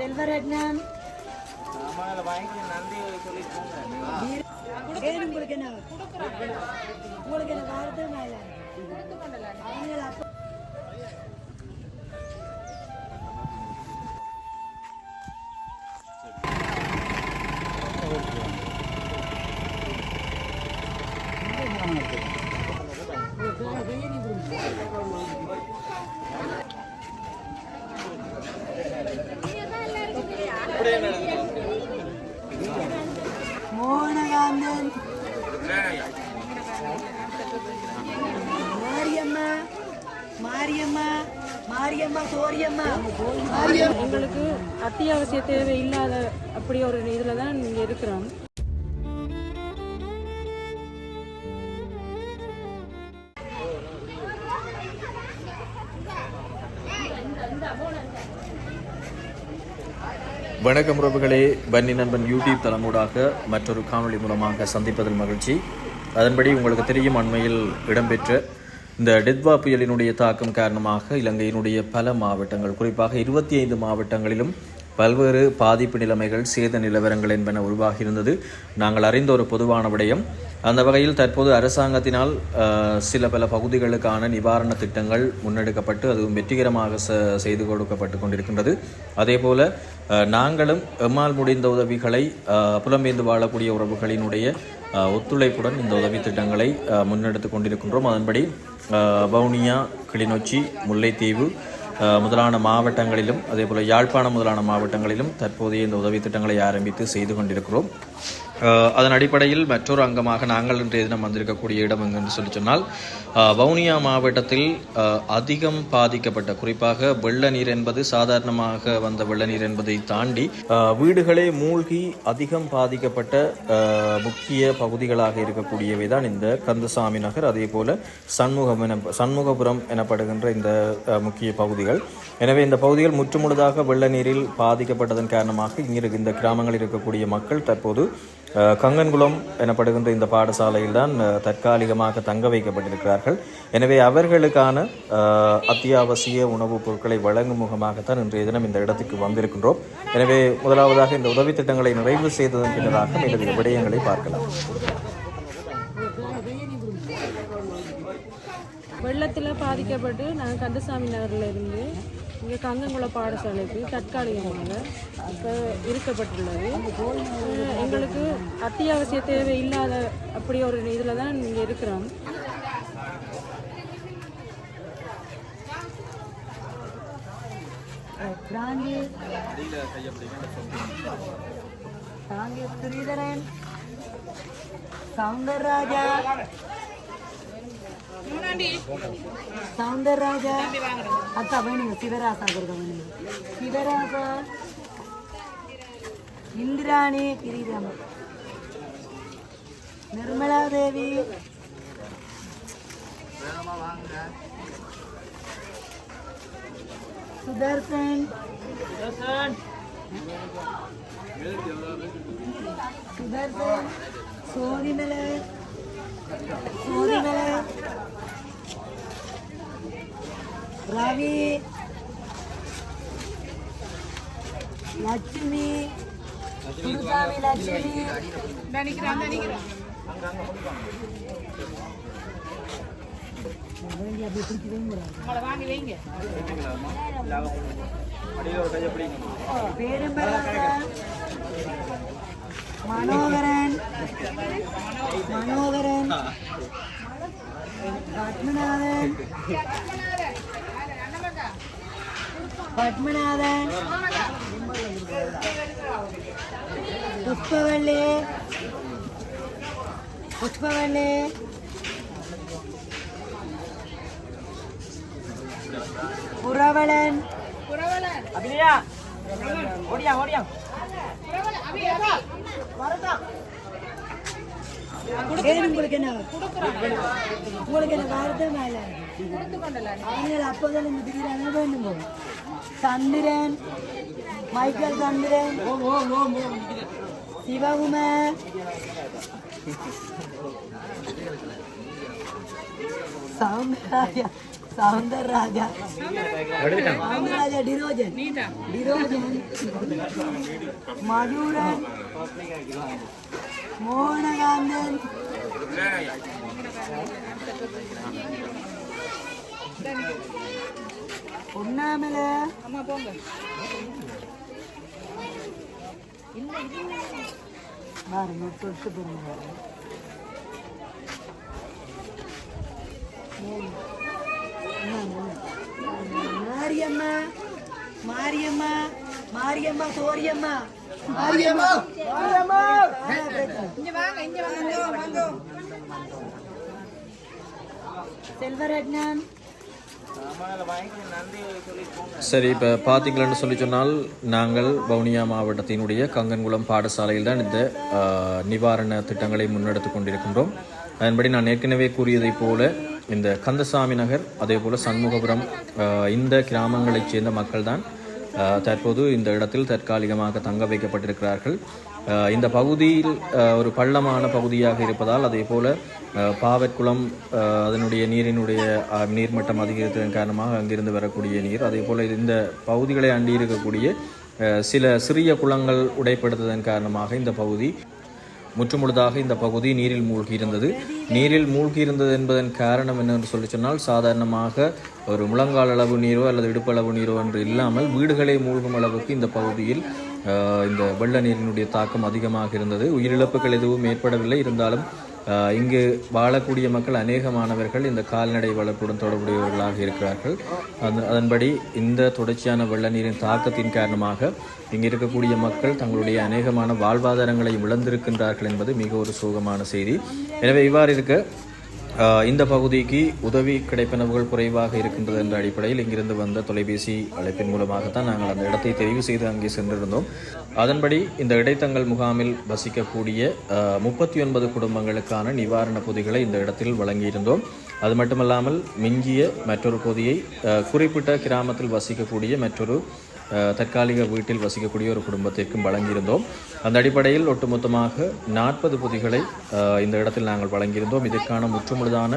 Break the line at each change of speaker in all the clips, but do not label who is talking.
செல்வரட்னம் உங்களுக்கு என்ன? உங்களுக்கு என்ன வாரத்து மேல? அப்ப மோகனகாந்தன். மாரியம்மா மாரியம்மா மாரியம்மா சோரியம்மா. மாரியம்மா
எங்களுக்கு அத்தியாவசிய தேவை இல்லாத அப்படி ஒரு இதில் தான் இங்கே இருக்கிறோம்.
வணக்கம் உறவுகளே. பன்னி நண்பன் யூடியூப் தளமூடாக மற்றொரு காணொளி மூலமாக சந்திப்பதில் மகிழ்ச்சி. அதன்படி உங்களுக்கு தெரியும் அண்மையில் இடம்பெற்ற இந்த டெத்வா புயலினுடைய தாக்கம் காரணமாக இலங்கையினுடைய பல மாவட்டங்கள் குறிப்பாக இருபத்தி ஐந்து மாவட்டங்களிலும் பல்வேறு பாதிப்பு நிலைமைகள் சேத நிலவரங்கள் என்பன உருவாகியிருந்தது. நாங்கள் அறிந்த ஒரு பொதுவான விடயம் அந்த வகையில் தற்போது அரசாங்கத்தினால் சில பல பகுதிகளுக்கான நிவாரண திட்டங்கள் முன்னெடுக்கப்பட்டு அதுவும் வெற்றிகரமாக செய்து கொடுக்கப்பட்டு கொண்டிருக்கின்றது. அதே போல நாங்களும் எம்மால் முடிந்த உதவிகளை புலம்பெய்ந்து வாழக்கூடிய உறவுகளினுடைய ஒத்துழைப்புடன் இந்த உதவி திட்டங்களை முன்னெடுத்து கொண்டிருக்கின்றோம். அதன்படி வவுனியா கிளிநொச்சி முல்லைத்தீவு முதலான மாவட்டங்களிலும் அதே போல் யாழ்ப்பாணம் முதலான மாவட்டங்களிலும் தற்போதைய இந்த உதவி திட்டங்களை ஆரம்பித்து செய்து கொண்டிருக்கிறோம். அதன் அடிப்படையில் மற்றொரு அங்கமாக நாங்கள் இன்றைய தினம் வந்திருக்கக்கூடிய இடம் என்று சொல்லி சொன்னால் வவுனியா மாவட்டத்தில் அதிகம் பாதிக்கப்பட்ட குறிப்பாக வெள்ள நீர் என்பது சாதாரணமாக வந்த வெள்ள நீர் என்பதை தாண்டி வீடுகளே மூழ்கி அதிகம் பாதிக்கப்பட்ட முக்கிய பகுதிகளாக இருக்கக்கூடியவை தான் இந்த கந்தசாமி நகர் அதே போல சண்முகம் என சண்முகபுரம் எனப்படுகின்ற இந்த முக்கிய பகுதிகள். எனவே இந்த பகுதிகள் முற்றுமுழுதாக வெள்ள நீரில் பாதிக்கப்பட்டதன் காரணமாக இங்கிருக்கு இந்த கிராமங்களில் இருக்கக்கூடிய மக்கள் தற்போது கங்கன்குளம் எனப்படுகின்ற இந்த பாடசாலையில் தான் தற்காலிகமாக தங்க வைக்கப்பட்டிருக்கிறார்கள். எனவே அவர்களுக்கான அத்தியாவசிய உணவுப் பொருட்களை வழங்கும் முகமாகத்தான் இன்றைய தினம் இந்த இடத்துக்கு வந்திருக்கின்றோம். எனவே முதலாவதாக இந்த உதவி திட்டங்களை நிறைவு செய்ததன் பின்னராக மேலதிக விடயங்களை பார்க்கலாம்.
வெள்ளத்தில் பாதிக்கப்பட்டு நாங்கள் கந்தசாமி நகரில் இருந்து இங்கே கங்கங்குள பாடசாலைக்கு தற்காலிகமாக இப்போ இருக்கப்பட்டுள்ளது. எங்களுக்கு அத்தியாவசிய தேவை இல்லாத அப்படி ஒரு இதில் தான் இங்கே இருக்கிறோம்.
பிராந்தி சவுந்தரராஜா. சவுந்தரராஜா அக்கா வேணுங்க. சிவராசா கொடுக்க வேணுங்க. சிவராசா. இந்திராணி. கிரீடம் நிர்மலா தேவி. சுதர்சன். சுதர்சன். சோதிமலர் சோதிமலர் ரவி லட்சுமி லட்சுமி. பெரும்பலவன் மனோகரன் மனோகரன் பத்மநாதன் பத்மநாதன் புஷ்பவல்லி. புஷ்பவல்லி. புரவலன். ஏன் உங்களுக்கு என்ன? உங்களுக்கு என்ன வாரத்தை மேல அவங்க அப்போதான் இந்த திடீர்னு வேண்டுமோ Chandran Michael Chandran Sivakumar Soundararaja Soundararaja. Soundararaja Trojan. Trojan. Madhuran Mohanakanthan. Ponnamalai. பாருங்க தொட்டு பாருங்க. மாரியம்மா மாரியம்மா மாரியம்மா சோரியம்மா. மாரியம்மா. மாரியம்மா. இங்க வாங்க இங்க வாங்க. செல்வரட்னம்.
சரி இப்போ பார்த்தீங்களன்னு சொல்லி சொன்னால் நாங்கள் வவுனியா மாவட்டத்தினுடைய கங்கன்குளம் பாடசாலையில் தான் இந்த நிவாரண திட்டங்களை முன்னெடுத்து கொண்டிருக்கின்றோம். அதன்படி நான் ஏற்கனவே கூறியதைப் போல இந்த கந்தசாமி நகர் அதே போல் சண்முகபுரம் இந்த கிராமங்களைச் சேர்ந்த மக்கள் தான் தற்போது இந்த இடத்தில் தற்காலிகமாக தங்க வைக்கப்பட்டிருக்கிறார்கள். இந்த பகுதியில் ஒரு பள்ளமான பகுதியாக இருப்பதால் அதே போல் பாவற்குளம் அதனுடைய நீரினுடைய நீர்மட்டம் அதிகரித்ததன் காரணமாக அங்கிருந்து வரக்கூடிய நீர். அதே போல் இந்த பகுதிகளை அண்டி இருக்கக்கூடிய சில சிறிய குளங்கள் உடைப்படுத்ததன் காரணமாக இந்த பகுதி முற்றுமுழுதாக இந்த பகுதி நீரில் மூழ்கி இருந்தது நீரில் மூழ்கி இருந்தது என்பதன் காரணம் என்னென்று சொல்லி சொன்னால் சாதாரணமாக ஒரு முழங்கால் அளவு நீரோ அல்லது இடுப்பளவு நீரோ என்று இல்லாமல் வீடுகளை மூழ்கும் அளவுக்கு இந்த பகுதியில் இந்த வெள்ள நீரினுடைய தாக்கம் அதிகமாக இருந்தது. உயிரிழப்புகள் எதுவும் ஏற்படவில்லை. இருந்தாலும் இங்கு வாழக்கூடிய மக்கள் அநேகமானவர்கள் இந்த கால்நடை வளர்ப்புடன் தொடர்புடையவர்களாக இருக்கிறார்கள். அதன்படி இந்த தொடர்ச்சியான வெள்ள நீரின் தாக்கத்தின் காரணமாக இங்கு இருக்கக்கூடிய மக்கள் தங்களுடைய அநேகமான வாழ்வாதாரங்களை இழந்திருக்கின்றார்கள் என்பது மிக ஒரு சோகமான செய்தி. எனவே இவ்வாறு இருக்க இந்த பகுதிக்கு உதவி கிடைப்பனவுகள் குறைவாக இருக்கின்றது என்ற அடிப்படையில் இங்கிருந்து வந்த தொலைபேசி அழைப்பின் மூலமாகத்தான் நாங்கள் அந்த இடத்தை தெரிவு செய்து அங்கே சென்றிருந்தோம். அதன்படி இந்த இடைத்தங்கள் முகாமில் வசிக்கக்கூடிய முப்பத்தி ஒன்பது குடும்பங்களுக்கான நிவாரண பொதிகளை இந்த இடத்தில் வழங்கியிருந்தோம். அது மட்டுமல்லாமல் மிஞ்சிய மற்றொரு பொதியை குறிப்பிட்ட கிராமத்தில் வசிக்கக்கூடிய மற்றொரு தற்காலிக வீட்டில் வசிக்கக்கூடிய ஒரு குடும்பத்திற்கும் வழங்கியிருந்தோம். அந்த அடிப்படையில் ஒட்டுமொத்தமாக நாற்பது பொதிகளை இந்த இடத்தில் நாங்கள் வழங்கியிருந்தோம். இதற்கான முற்றுமுழுதான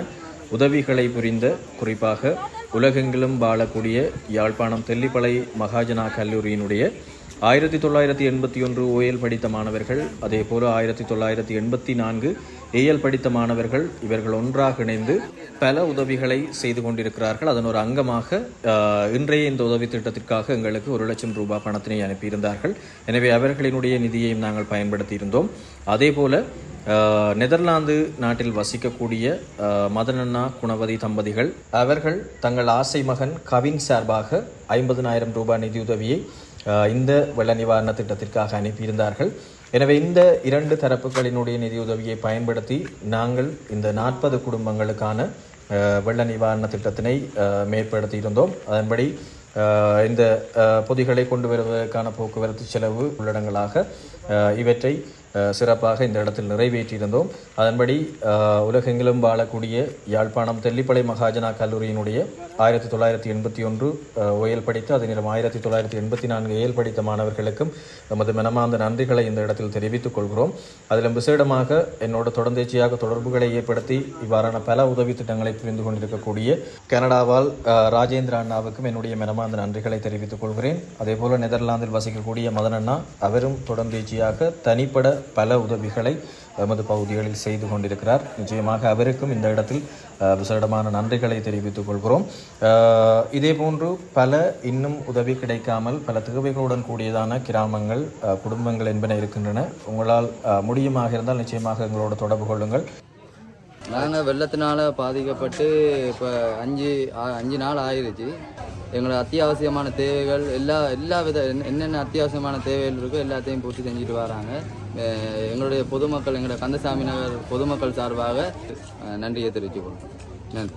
உதவிகளை புரிந்த குறிப்பாக உலகெங்கிலும் வாழக்கூடிய யாழ்ப்பாணம் தெல்லிப்பளை மகாஜனா கல்லூரியினுடைய ஆயிரத்தி தொள்ளாயிரத்தி எண்பத்தி ஒன்று ஓஎல் படித்த மாணவர்கள் அதே போல ஆயிரத்தி தொள்ளாயிரத்தி எண்பத்தி நான்கு ஏஎல் படித்த மாணவர்கள் இவர்கள் ஒன்றாக இணைந்து பல உதவிகளை செய்து கொண்டிருக்கிறார்கள். அதன் ஒரு அங்கமாக ஆஹ், இன்றைய இந்த உதவி திட்டத்திற்காக எங்களுக்கு ஒரு லட்சம் ரூபாய் பணத்தினை அனுப்பியிருந்தார்கள். எனவே அவர்களினுடைய நிதியையும் நாங்கள் பயன்படுத்தி இருந்தோம் அதே போல நெதர்லாந்து நாட்டில் வசிக்கக்கூடிய ஆஹ், மதனண்ணா குணவதி தம்பதிகள் அவர்கள் தங்கள் ஆசை மகன் கவின் சார்பாக ஐம்பதனாயிரம் ரூபாய் நிதியுதவியை இந்த வெள்ள நிவாரண திட்டத்திற்காக அனுப்பியிருந்தார்கள். எனவே இந்த இரண்டு தரப்புகளினுடைய நிதியுதவியை பயன்படுத்தி நாங்கள் இந்த நாற்பது குடும்பங்களுக்கான வெள்ள நிவாரண திட்டத்தினை மேற்படுத்தியிருந்தோம். அதன்படி இந்த பொதிகளை கொண்டு வருவதற்கான போக்குவரத்து செலவு உள்ளடங்களாக இவற்றை சிறப்பாக இந்த இடத்தில் நிறைவேற்றியிருந்தோம். அதன்படி உலகெங்கிலும் வாழக்கூடிய யாழ்ப்பாணம் தெல்லிப்பளை மகாஜனா கல்லூரியினுடைய ஆயிரத்தி தொள்ளாயிரத்தி எண்பத்தி ஒன்று ஒயல் படித்த அதனிடம் ஆயிரத்தி தொள்ளாயிரத்தி எண்பத்தி நான்கு ஏல் படித்த மாணவர்களுக்கும் நமது மனமார்ந்த நன்றிகளை இந்த இடத்தில் தெரிவித்துக் கொள்கிறோம். அதிலும் விசேடமாக என்னோட தொடர்ந்தேச்சியாக தொடர்புகளை ஏற்படுத்தி இவ்வாறான பல உதவி திட்டங்களை புரிந்து கொண்டிருக்கக்கூடிய கனடாவால் ராஜேந்திர அண்ணாவுக்கும் என்னுடைய மனமார்ந்த நன்றிகளை தெரிவித்துக் கொள்கிறேன். அதே போல நெதர்லாந்தில் வசிக்கக்கூடிய மதன் அண்ணா அவரும் தொடர்ந்தேச்சியாக தனிப்பட பல உதவிகளை எமது பகுதிகளில் செய்து கொண்டிருக்கிறார். நிச்சயமாக அவருக்கும் இந்த இடத்தில் அஹ், விசேடமான நன்றிகளை தெரிவித்துக் கொள்கிறோம். அஹ், இதே போன்று பல இன்னும் உதவி கிடைக்காமல் பல தேவைகளுடன் கூடியதான கிராமங்கள் அஹ், குடும்பங்கள் என்பன இருக்கின்றன. உங்களால் அஹ், முடியுமாக இருந்தால் நிச்சயமாக எங்களோட தொடர்பு கொள்ளுங்கள்.
நாங்கள் வெள்ளத்தினால பாதிக்கப்பட்டு இப்போ அஞ்சு ஆ- அஞ்சு நாள் ஆயிடுச்சு எங்களோட அத்தியாவசியமான தேவைகள் எல்லா எல்லா வித என்னென்ன அத்தியாவசியமான தேவைகள் இருக்கோ எல்லாத்தையும் பூர்த்தி செஞ்சுட்டு வராங்க. எங்களுடைய பொதுமக்கள் எங்களோட கந்தசாமி நகர் பொதுமக்கள் சார்பாக நன்றியை தெரிவித்துக் நன்றி.